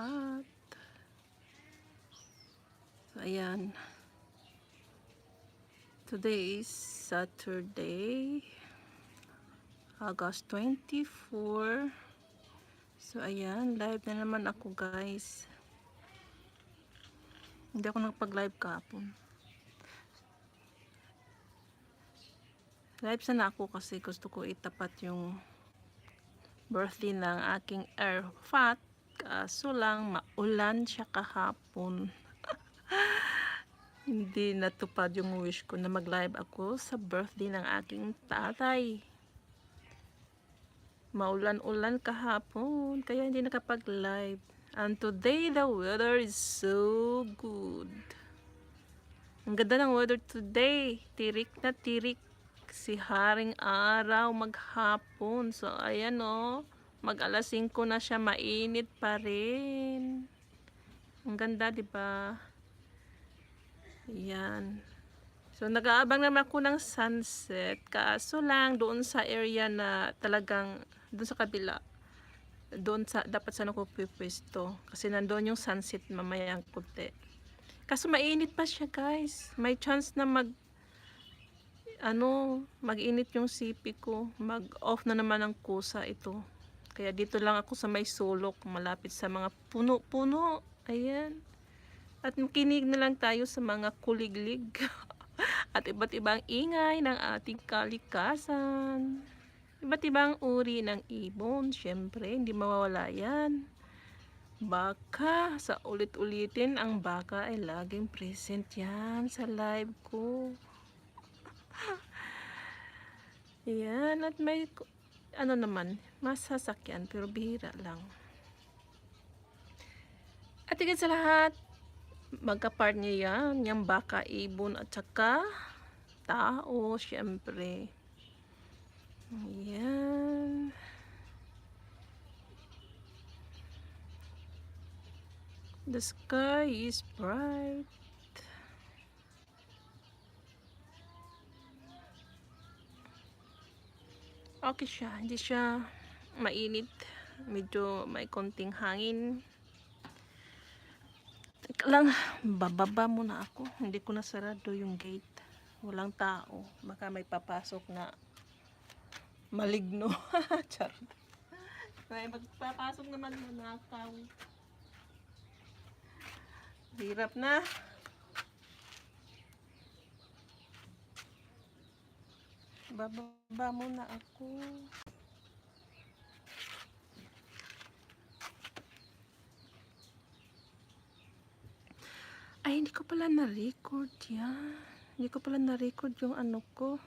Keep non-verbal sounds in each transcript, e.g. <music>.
lahat. So, ayan. Today is Saturday, August 24. So, ayan. Live na naman ako, guys. Hindi ako nakapag-live kahapon. Live sana ako kasi gusto ko itapat yung birthday ng aking airfat. Kaso lang, maulan siya kahapon. <laughs> Hindi natupad yung wish ko na mag-live ako sa birthday ng aking tatay. Maulan-ulan kahapon, kaya hindi nakapag-live. And today, the weather is so good. Ang ganda ng weather today. Tirik na tirik si Haring Araw maghapon. So, ayan o. mag alas 5 na siya, mainit pa rin. Ang ganda, di ba? Ayan. So, nag-aabang naman ako ng sunset. Kaso lang, doon sa area na talagang, doon sa kabila, doon sa, dapat sana ko pipwesto. Kasi nandoon yung sunset mamaya ang kunti. Kaso mainit pa siya, guys. May chance na mag, ano, mag-init yung sipi ko. Mag-off na naman ang kusa ito. Kaya dito lang ako sa may sulok, malapit sa mga puno-puno. Ayan. At makinig na lang tayo sa mga kuliglig <laughs> at iba't ibang ingay ng ating kalikasan. Iba't ibang uri ng ibon, syempre, hindi mawawala yan. Baka, sa ulit-ulitin, ang baka ay laging present yan sa live ko. <laughs> Yan, at may, ano naman, masasakyan, pero bihira lang. At higit sa lahat, magka-part niya yan, yung baka, ibon, at saka tao, syempre. Ayan. The sky is bright. Okay siya, hindi siya mainit. Medyo may konting hangin. Teka lang, bababa muna ako. Hindi ko nasarado yung gate. Walang tao. Baka may papasok na maligno. <laughs> Charot. May magpapasok na nakaw. Hirap na. Bababa muna ako. Ay, hindi ko pala na-record yan. Hindi ko pala na-record yung ano ko.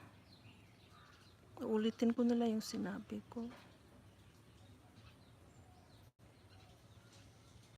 Ulitin ko nila yung sinabi ko.